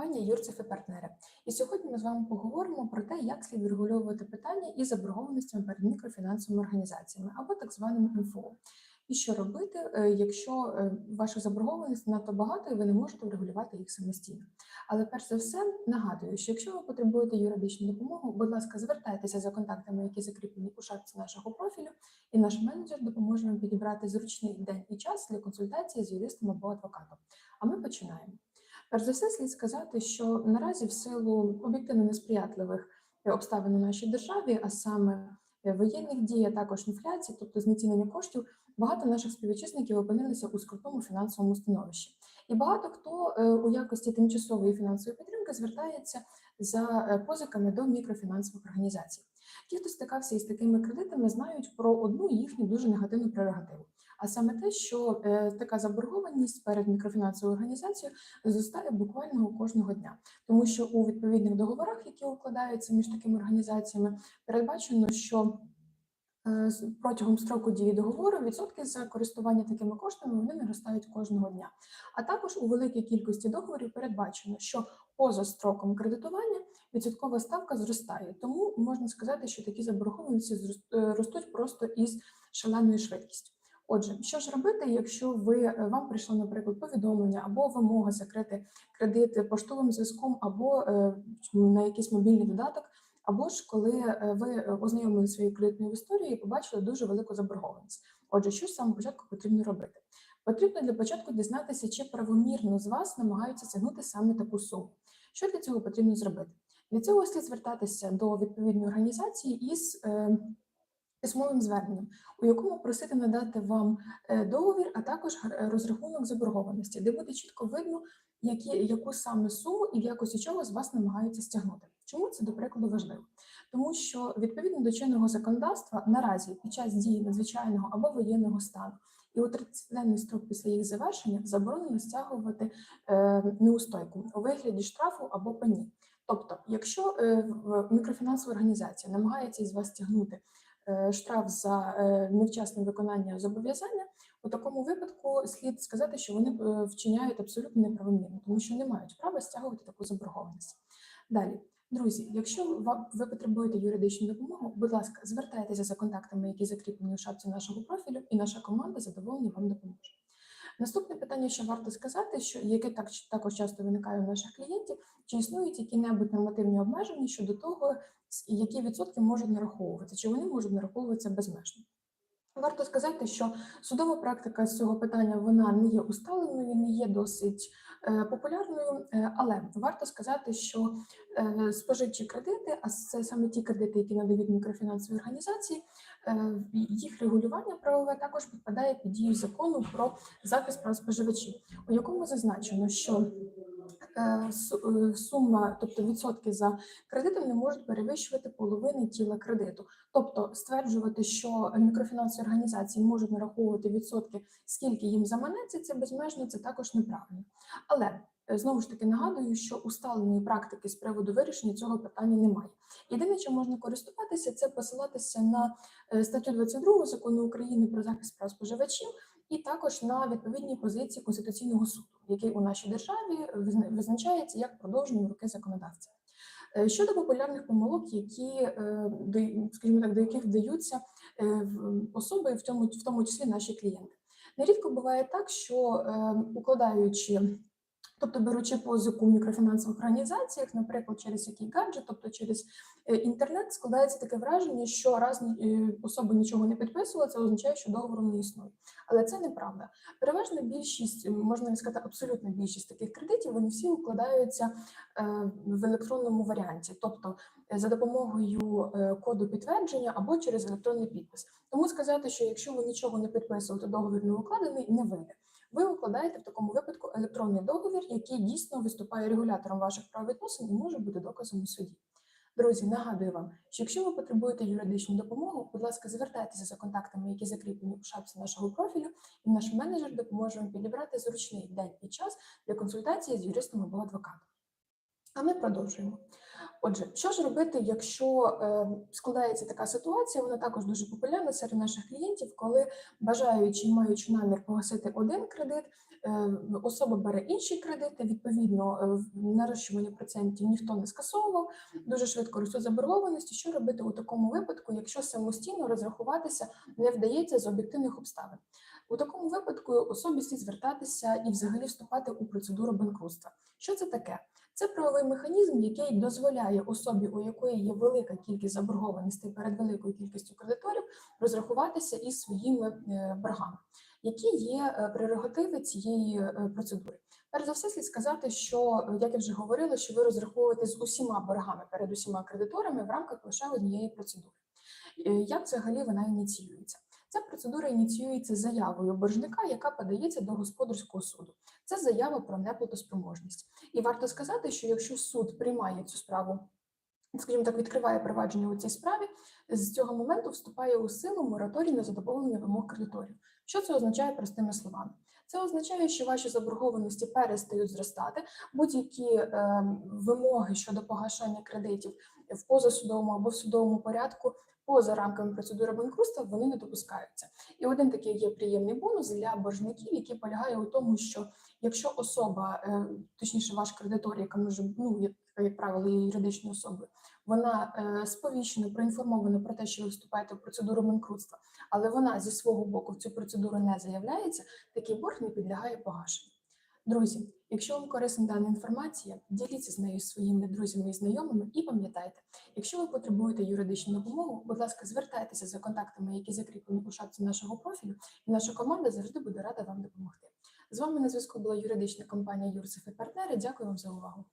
компанія Юрцев і партнери. І сьогодні ми з вами поговоримо про те, як слід врегульовувати питання із заборгованостями перед мікрофінансовими організаціями або так званими МФО. І що робити, е, якщо е, ваша заборгованість надто багато і ви не можете врегулювати їх самостійно. Але перш за все нагадую, що якщо ви потребуєте юридичну допомогу, будь ласка, звертайтеся за контактами, які закріплені у шапці нашого профілю, і наш менеджер допоможе вам підібрати зручний день і час для консультації з юристом або адвокатом. А ми починаємо. Перш за все, слід сказати, що наразі в силу об'єктивно несприятливих е, обставин у нашій державі, а саме е, воєнних дій, а також інфляції, тобто знецінення коштів, багато наших співвітчизників опинилися у скрутному фінансовому становищі. І багато хто е, у якості тимчасової фінансової підтримки звертається за позиками до мікрофінансових організацій. Ті, хто стикався із такими кредитами, знають про одну їхню дуже негативну прерогативу. А саме те, що е, така заборгованість перед мікрофінансовою організацією зростає буквально кожного дня, тому що у відповідних договорах, які укладаються між такими організаціями, передбачено, що е, протягом строку дії договору відсотки за користування такими коштами вони наростають кожного дня. А також у великій кількості договорів передбачено, що поза строком кредитування відсоткова ставка зростає. Тому можна сказати, що такі заборгованості е, ростуть просто із шаленою швидкістю. Отже, що ж робити, якщо ви е, вам прийшло, наприклад, повідомлення або вимога закрити кредит поштовим зв'язком, або е, на якийсь мобільний додаток, або ж коли е, ви ознайомили свою кредитною історією і побачили дуже велику заборгованість. Отже, що з самого початку потрібно робити? Потрібно для початку дізнатися, чи правомірно з вас намагаються стягнути саме таку суму. Що для цього потрібно зробити? Для цього слід звертатися до відповідної організації із письмовим зверненням, у якому просити надати вам е, договір, а також розрахунок заборгованості, де буде чітко видно, які, яку саме суму і в якості чого з вас намагаються стягнути. Чому це, до прикладу, важливо? Тому що відповідно до чинного законодавства наразі під час дії надзвичайного або воєнного стану і у 30-денний строк після їх завершення заборонено стягувати е, неустойку у вигляді штрафу або пені. Тобто, якщо е, в- мікрофінансова організація намагається із вас стягнути е, штраф за е, невчасне виконання зобов'язання, у такому випадку слід сказати, що вони е, вчиняють абсолютно неправомірно, тому що не мають права стягувати таку заборгованість. Далі, друзі, якщо ви потребуєте юридичну допомогу, будь ласка, звертайтеся за контактами, які закріплені у шапці нашого профілю, і наша команда задоволення вам допоможе. Наступне питання, що варто сказати, що яке так також часто виникає у наших клієнтів, чи існують які-небудь нормативні обмеження щодо того, які відсотки можуть нараховуватися, чи вони можуть нараховуватися безмежно. Варто сказати, що судова практика з цього питання вона не є усталеною, не є досить е, популярною, е, але варто сказати, що е, споживчі кредити, а це саме ті кредити, які надають мікрофінансові організації, їх регулювання правове також підпадає під дію закону про захист прав споживачів, у якому зазначено, що сума, тобто відсотки за кредитом, не можуть перевищувати половини тіла кредиту. Тобто стверджувати, що мікрофінансові організації можуть нараховувати відсотки, скільки їм заманеться, це безмежно, це також неправильно. Але е, знову ж таки нагадую, що усталеної практики з приводу вирішення цього питання немає. Єдине, чим можна користуватися, це посилатися на е, статтю 22 закону України про захист прав споживачів. І також на відповідні позиції Конституційного суду, який у нашій державі визна- визначається як продовження руки законодавця. Е, Щодо популярних помилок, які, е, скажімо так, до яких вдаються е, особи, в тому, в тому числі наші клієнти. Нерідко буває так, що укладаючи, тобто беручи позику в мікрофінансових організаціях, наприклад, через який гаджет, тобто через е, інтернет, складається таке враження, що раз е, особа нічого не підписувала, це означає, що договору не існує. Але це неправда. Переважна більшість, можна сказати, абсолютна більшість таких кредитів, вони всі укладаються е, в електронному варіанті, тобто за допомогою коду підтвердження або через електронний підпис. Тому сказати, що якщо ви нічого не підписуєте, договір не укладений, не вийде. Ви укладаєте в такому випадку електронний договір, який дійсно виступає регулятором ваших правовідносин і може бути доказом у суді. Друзі, нагадую вам, що якщо ви потребуєте юридичну допомогу, будь ласка, звертайтеся за контактами, які закріплені у шапці нашого профілю, і наш менеджер допоможе вам підібрати зручний день і час для консультації з юристом або адвокатом. А ми продовжуємо. Отже, що ж робити, якщо е, складається така ситуація? Вона також дуже популярна серед наших клієнтів, коли бажаючи і маючи намір погасити один кредит, е, особа бере інші кредити. Відповідно, е, нарощування процентів ніхто не скасовував, дуже швидко ростуть заборгованості. Що робити у такому випадку, якщо самостійно розрахуватися не вдається з об'єктивних обставин? У такому випадку особі слід звертатися і взагалі вступати у процедуру банкрутства. Що це таке? Це правовий механізм, який дозволяє особі, у якої є велика кількість заборгованостей перед великою кількістю кредиторів, розрахуватися із своїми е, боргами. Які є е, прерогативи цієї е, процедури? Перш за все, слід сказати, що як я вже говорила, що ви розраховуєте з усіма боргами перед усіма кредиторами в рамках лише однієї процедури. Як взагалі вона ініціюється? Ця процедура ініціюється заявою боржника, яка подається до господарського суду. Це заява про неплатоспроможність. І варто сказати, що якщо суд приймає цю справу, скажімо так, відкриває провадження у цій справі, з цього моменту вступає у силу мораторій на задоволення вимог кредиторів. Що це означає простими словами? Це означає, що ваші заборгованості перестають зростати, будь-які е, вимоги щодо погашення кредитів в позасудовому або в судовому порядку поза рамками процедури банкрутства вони не допускаються. І один такий є приємний бонус для боржників, який полягає у тому, що якщо особа, е, точніше, ваш кредитор, яка може ну як, правило, є юридичною особою, вона е, сповіщена, проінформована про те, що ви вступаєте в процедуру банкрутства, але вона зі свого боку в цю процедуру не заявляється, такий борг не підлягає погашенню. Друзі, якщо вам корисна дана інформація, діліться з нею своїми друзями і знайомими і пам'ятайте, якщо ви потребуєте юридичну допомогу, будь ласка, звертайтеся за контактами, які закріплені у шапці нашого профілю, і наша команда завжди буде рада вам допомогти. З вами на зв'язку була юридична компанія Юрсиф і партнери. Дякую вам за увагу.